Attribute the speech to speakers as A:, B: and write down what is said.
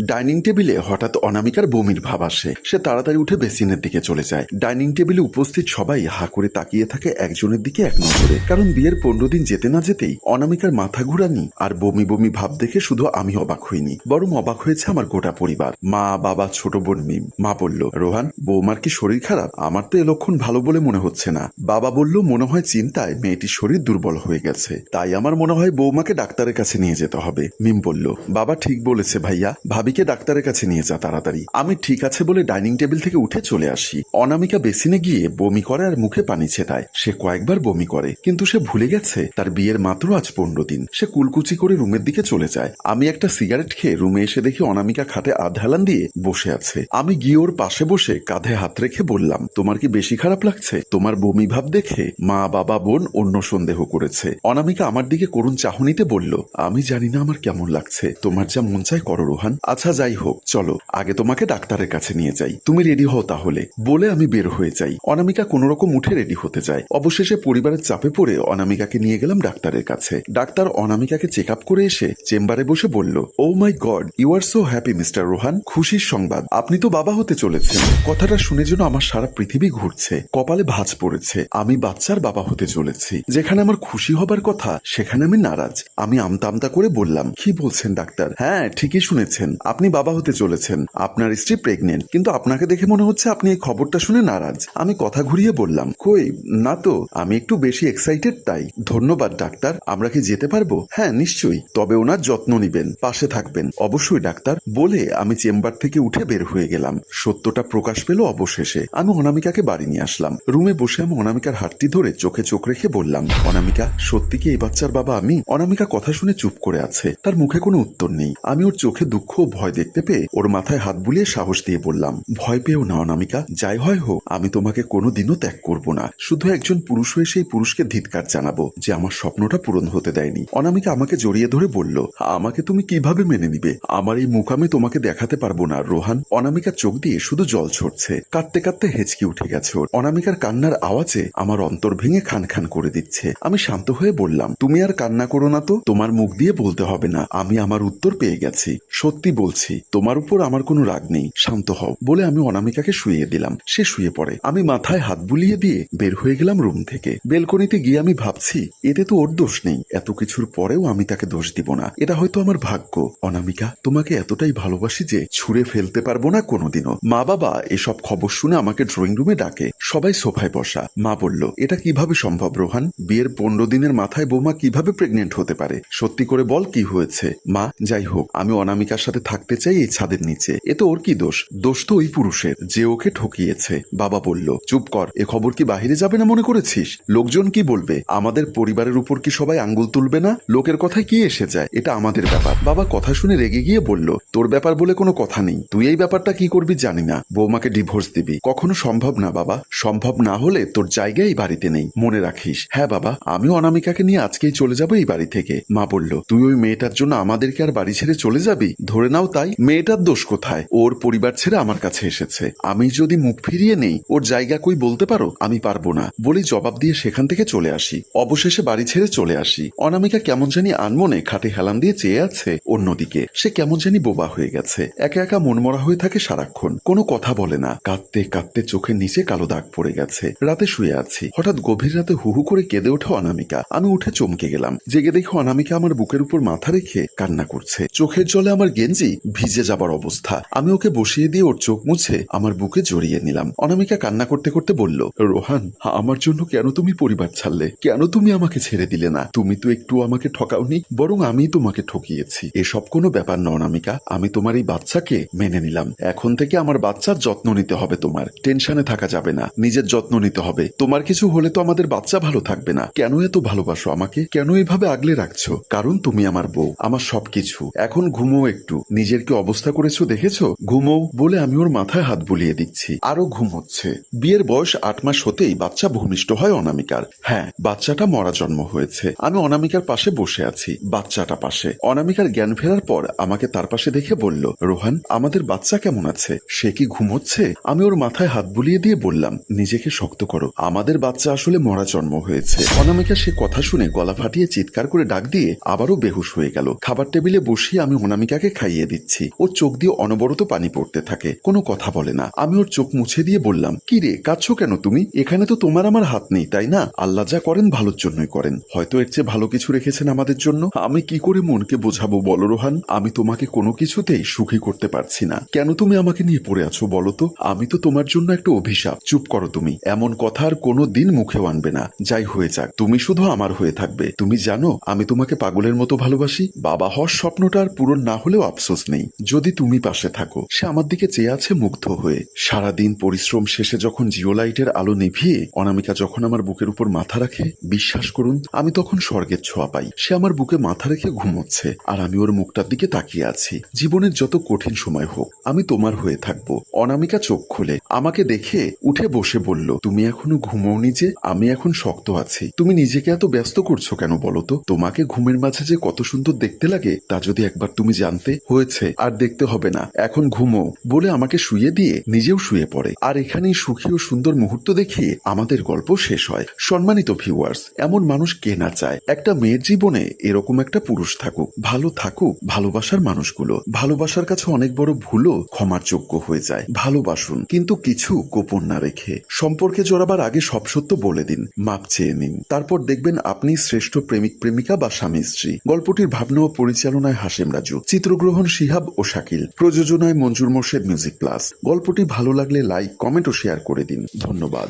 A: Dining টেবিলে হঠাৎ অনামিকার বমির ভাব আসে। সে তাড়াতাড়ি উঠে বেসিনের দিকে চলে যায়। ডাইনিং টেবিলে উপস্থিত সবাই হা করে তাকিয়ে থাকে একজনের দিকে এক নজরে। কারণ বিয়ের পনেরো দিন যেতে না যেতেই অনামিকার মাথা ঘুরানি আর বমি বমি ভাব দেখে শুধু আমি অবাক হইনি। বরং অবাক হয়েছে আমার গোটা পরিবার। মা, বাবা, ছোট বোন মিম। মা বলল, রোহান, বৌমার কি শরীর খারাপ? আমার তো এ লক্ষণ ভালো বলে মনে হচ্ছে না। বাবা বলল, মনে হয় চিন্তায় মেয়েটির শরীর দুর্বল হয়ে গেছে। তাই আমার মনে হয় বৌমাকে ডাক্তারের কাছে নিয়ে যেতে হবে। মিম বলল, বাবা ঠিক বলেছে ভাইয়া। ভাবিকে ডাক্তারের কাছে নিয়ে যা তাড়াতাড়ি। আমি ঠিক আছে বলে ডাইনিং টেবিল থেকে উঠে চলে আসি। অনামিকা বেসিনে গিয়ে বমি করে আর মুখে পানি ছেটায়। সে কয়েকবার বমি করে, কিন্তু সে ভুলে গেছে তার বিয়ের মাত্র আজ পনেরো দিন। সে কুলকুচি করে রুমের দিকে চলে যায়। আমি একটা সিগারেট খেয়ে রুমে এসে দেখি অনামিকা খাটে আধ হেলান দিয়ে বসে আছে। আমি গিয়ে ওর পাশে বসে কাঁধে হাত রেখে বললাম, তোমার কি বেশি খারাপ লাগছে? তোমার বমি ভাব দেখে মা, বাবা, বোন অন্য সন্দেহ করেছে। অনামিকা আমার দিকে করুণ চাহনিতে বলল, আমি জানি না আমার কেমন লাগছে। তোমার যা মন চায় করো, রোহান। আচ্ছা যাই হোক, চলো, আগে তোমাকে ডাক্তারের কাছে নিয়ে যাই। তুমি রেডি হও তাহলে। বলে আমি বের হয়ে যাই। অনামিকা কোনো রকম উঠে রেডি হতে যায়। অবশেষে পরিবারের চাপে পড়ে অনামিকাকে নিয়ে গেলাম ডাক্তারের কাছে। ডাক্তার অনামিকাকে চেক আপ করে এসে চেম্বারে বসে বলল, ও my god, you are so happy, mister Rohan. খুশির সংবাদ। আপনি তো বাবা হতে চলেছেন। কথাটা শুনে যেন আমার সারা পৃথিবী ঘুরছে। কপালে ভাঁজ পড়েছে। আমি বাচ্চার বাবা হতে চলেছি। যেখানে আমার খুশি হবার কথা, সেখানে আমি নারাজ। আমি আমতা আমতা করে বললাম, কি বলছেন, ডাক্তার? হ্যাঁ ঠিকই শুনেছেন। আপনি বাবা হতে চলেছেন, আপনার স্ত্রী প্রেগনেন্ট কিন্তু আপনাকে দেখে মনে হচ্ছে আপনি এই খবরটা শুনে নারাজ। আমি কথা ঘুরিয়ে বললাম, কই, না তো, আমি একটু বেশি এক্সাইটেড তাই। ধন্যবাদ, ডাক্তার, আমরা কি যেতে পারব? হ্যাঁ নিশ্চয়ই, তবে ওনার যত্ন নিবেন, পাশে থাকবেন। অবশ্যই, ডাক্তার। বলে আমি চেম্বার থেকে উঠে বের হয়ে গেলাম। সত্যটা প্রকাশ পেল অবশেষে। আমি অনামিকাকে বাড়ি নিয়ে আসলাম। রুমে বসে আমি অনামিকার হাতটি ধরে চোখে চোখ রেখে বললাম, অনামিকা, সত্যি কি এই বাচ্চার বাবা আমি? অনামিকা কথা শুনে চুপ করে আছে। তার মুখে কোনো উত্তর নেই। আমি ওর চোখে দুঃখ ভয় দেখতে পেয়ে ওর মাথায় হাত বুলিয়ে সাহস দিয়ে বললাম, ভয় পেও না অনামিকা, যাই হয় হোক, আমি তোমাকে কোনো দিনও ত্যাগ করব না। শুধু একজন পুরুষ হয়ে সেই পুরুষকে ধিৎকার জানাব যে আমার স্বপ্নটা পূরণ হতে দেয়নি। অনামিকা আমাকে জড়িয়ে ধরে বলল, আমাকে তুমি কীভাবে মেনে নিবে? আমার এই মুখ আমি তোমাকে দেখাতে পারব না, রোহান। অনামিকার চোখ দিয়ে শুধু জল ছড়ছে কাঁদতে কাঁদতে হেঁচকি উঠে গেছে ওর। অনামিকার কান্নার আওয়াজে আমার অন্তর ভেঙে খান খান করে দিচ্ছে। আমি শান্ত হয়ে বললাম, তুমি আর কান্না করো না তো, তোমার মুখ দিয়ে বলতে হবে না, আমি আমার উত্তর পেয়ে গেছি। সত্যি বলছি, তোমার উপর আমার কোনো রাগ নেই, শান্ত হও, বলে আমি অনামিকাকে শুয়ে দিলাম। সে শুয়ে পড়ে। আমি মাথায় হাত বুলিয়ে দিয়ে বের হয়ে গেলাম রুম থেকে। বেলকনিতে গিয়ে আমি ভাবছি, এতে তো ওর দোষ নেই। এত কিছুর পরেও আমি তাকে দোষ দিব না। এটা হয়তো আমার ভাগ্য। অনামিকা, তোমাকে এতটাই ভালোবাসি যে ছুঁড়ে ফেলতে পারব না কোনোদিনও। মা বাবা এসব খবর শুনে আমাকে ড্রয়িং রুমে ডাকে। সবাই সোফায় বসা। মা বলল, এটা কীভাবে সম্ভব, রোহান? বিয়ের পনেরো দিনের মাথায় বৌমা কীভাবে প্রেগনেন্ট হতে পারে? সত্যি করে বল কি হয়েছে? মা, যাই হোক, আমি অনামিকার সাথে থাকতে চাই এই ছাদের নিচে। এ তো ওর কি দোষ? দোষ তো ওই পুরুষের, যে ওকে ঠকিয়েছে। বাবা বলল, চুপ কর, এ খবর কি বাহিরে যাবে না মনে করেছিস? লোকজন কি বলবে? আমাদের পরিবারের উপর কি সবাই আঙ্গুল তুলবে না? লোকের কথা কি এসে যায়? এটা আমাদের ব্যাপার। বাবা কথা শুনে রেগে গিয়ে বলল, তোর ব্যাপার বলে কোনো কথা নেই। তুই এই ব্যাপারটা কি করবি জানি না। বৌমাকে ডিভোর্স দিবি। কখনো সম্ভব না বাবা। সম্ভব না হলে তোর জায়গা এই বাড়িতে নেই। মনে রাখিস। হ্যাঁ বাবা আমি অনামিকাকে নিয়ে আজকেই চলে যাব এই বাড়ি থেকে। মা বলল, তুই ওই মেয়েটার জন্য আমাদেরকে আর বাড়ি ছেড়ে চলে যাবি? ধরে নাও তাই। মেয়েটার দোষ কোথায়? ওর পরিবার ছেড়ে আমার কাছে এসেছে। আমি যদি মুখ ফিরিয়ে নেই, ওর জায়গা কই বলতে পারো? আমি পারব না। বলে জবাব দিয়ে সেখান থেকে চলে আসি। অবশেষে বাড়ি ছেড়ে চলে আসি। অনামিকা কেমন জানি আনমনে খাটে হেলান দিয়ে চেয়ে আছে অন্যদিকে সে কেমন জানি বোবা হয়ে গেছে। একা একা মনমরা হয়ে থাকে সারাক্ষণ। কোনো কথা বলে না। কাঁদতে কাঁদতে চোখের নিচে কালো দাগ পড়ে গেছে। রাতে শুয়ে আছি। হঠাৎ গভীর রাতে হুহু করে কেঁদে ওঠে অনামিকা। আমি উঠে চমকে গেলাম। জেগে দেখে অনামিকা আমার বুকের উপর মাথা রেখে কান্না করছে। চোখের জলে আমার গেঞ্জি ভিজে যাবার অবস্থা। আমি ওকে বসিয়ে দিয়ে ওর চোখ মুছে আমার বুকে জড়িয়ে নিলাম। অনামিকা কান্না করতে করতে বলল, রোহান, আমার জন্য কেন তুমি পরিবার ছাড়লে? কেন তুমি আমাকে ছেড়ে দিলে না? তুমি তো একটু আমাকে ঠকাওনি, বরং আমি তোমাকে ঠকিয়েছি। এসব কোনো ব্যাপার না অনামিকা। আমি তোমার এই বাচ্চাকে মেনে নিলাম। এখন থেকে আমার বাচ্চার যত্ন নিতে হবে তোমার। টেনশনে থাকা যাবে না। নিজের যত্ন নিতে হবে। তোমার কিছু হলে তো আমাদের বাচ্চা ভালো থাকবে না। কেন এত ভালোবাসো আমাকে? কেন এভাবে আগলে রাখছো? কারণ তুমি আমার বউ, আমার সবকিছু। এখন ঘুমো একটু। নিজের কি অবস্থা করেছ দেখেছ? ঘুমো বলে আমি ওর মাথায় হাত বুলিয়ে দিচ্ছি। আরও ঘুম হচ্ছে। বিয়ের বয়স আট মাস হতেই বাচ্চা ভূমিষ্ঠ হয় অনামিকার। হ্যাঁ বাচ্চাটা মরা জন্ম হয়েছে। আমি অনামিকার পাশে বসে আছি, বাচ্চাটা পাশে। অনামিকার জ্ঞান ফেরার পর আমাকে তার পাশে দেখে বলল, রোহান, আমাদের বাচ্চা কেমন আছে? সে কি ঘুমোচ্ছে আমি ওর মাথায় হাত বুলিয়ে দিয়ে বললাম, নিজেকে শক্ত করো। আমাদের বাচ্চা আসলে মরা জন্ম হয়েছে। অনামিকা সে কথা শুনে গলা ফাটিয়ে চিৎকার করে ডাক দিয়ে আবারও বেহুশ হয়ে গেল। খাবার টেবিলে বসিয়ে আমি অনামিকাকে খাইয়ে খাইয়ে দিচ্ছি। ওর চোখ দিয়ে অনবরত পানি পড়তে থাকে। কোনো কথা বলে না। আমি ওর চোখ মুছে দিয়ে বললাম, কি রে, কাঁদছো কেন তুমি? এখানে তো তোমার আমার হাত নেই, তাই না? আল্লাহ যা করেন ভালোর জন্যই করেন। হয়তো এর চেয়ে ভালো কিছু রেখেছেন আমাদের জন্য। আমি কি করে মনকে বোঝাবো বলো, রোহান? আমি তোমাকে কোনো কিছুতেই সুখী করতে পারছি না। কেন তুমি আমাকে নিয়ে পড়ে আছো বলো তো? আমি তো তোমার জন্য একটা অভিশাপ। চুপ করো তুমি। এমন কথা আর কোনো দিন মুখেও আনবে না। যাই হয়ে যাক, তুমি শুধু আমার হয়ে থাকবে। তুমি জানো, আমি তোমাকে পাগলের মতো ভালোবাসি। বাবা হওয়ার স্বপ্নটা আর পূরণ না হলেও আফসোস নেই। যদি তুমি পাশে থাকো, সে আমার দিকে চেয়ে আছে মুগ্ধ হয়ে। সারাদিন পরিশ্রম শেষে যখন জিও লাইটের আলো নিভিয়ে অনামিকা যখন আমার বুকের উপর মাথা রাখে, বিশ্বাস করুন, আমি তখন স্বর্গের ছোঁয়া পাই। সে আমার বুকে মাথা রেখে ঘুমোচ্ছে, আর আমি ওর মুখটার দিকে তাকিয়ে আছি। জীবনের যত কঠিন সময় হোক, আমি তোমার হয়ে থাকব। অনামিকা চোখ খুলে, আমাকে দেখে উঠে বসে বলল, তুমি এখনও ঘুমোওনি যে, আমি এখন শক্ত আছি। তুমি নিজেকে এত ব্যস্ত করছ কেন বলো তো? তোমাকে ঘুমের মাঝে যে কত সুন্দর দেখতে লাগে, তা যদি একবার তুমি জানতে হয়েছে, আর দেখতে হবে না। এখন ঘুমো। বলে আমাকে শুয়ে দিয়ে নিজেও শুয়ে পড়ে। আর এখানেই সুখী ও সুন্দর মুহূর্ত দেখিয়ে আমাদের গল্প শেষ হয়। সম্মানিত ভিউয়ার্স এমন মানুষ কে না চায়? একটা মেয়ের জীবনে এরকম একটা পুরুষ থাকুক। ভালো থাকুক ভালোবাসার মানুষগুলো। ভালোবাসার কাছে অনেক বড় ভুলও ক্ষমার যোগ্য হয়ে যায়। ভালোবাসুন, কিন্তু কিছু গোপন না রেখে। সম্পর্কে জড়াবার আগে সব সত্য বলে দিন। মাপ চেয়ে নিন। তারপর দেখবেন আপনি শ্রেষ্ঠ প্রেমিক, প্রেমিকা বা স্বামী স্ত্রী। গল্পটির ভাবনা ও পরিচালনায় হাসেম রাজু। চিত্রগ্রহণ শিহাব ও শাকিল। প্রযোজনায় মঞ্জুর মোর্শেদ মিউজিক প্লাস। গল্পটি ভালো লাগলে লাইক, কমেন্ট ও শেয়ার করে দিন। ধন্যবাদ।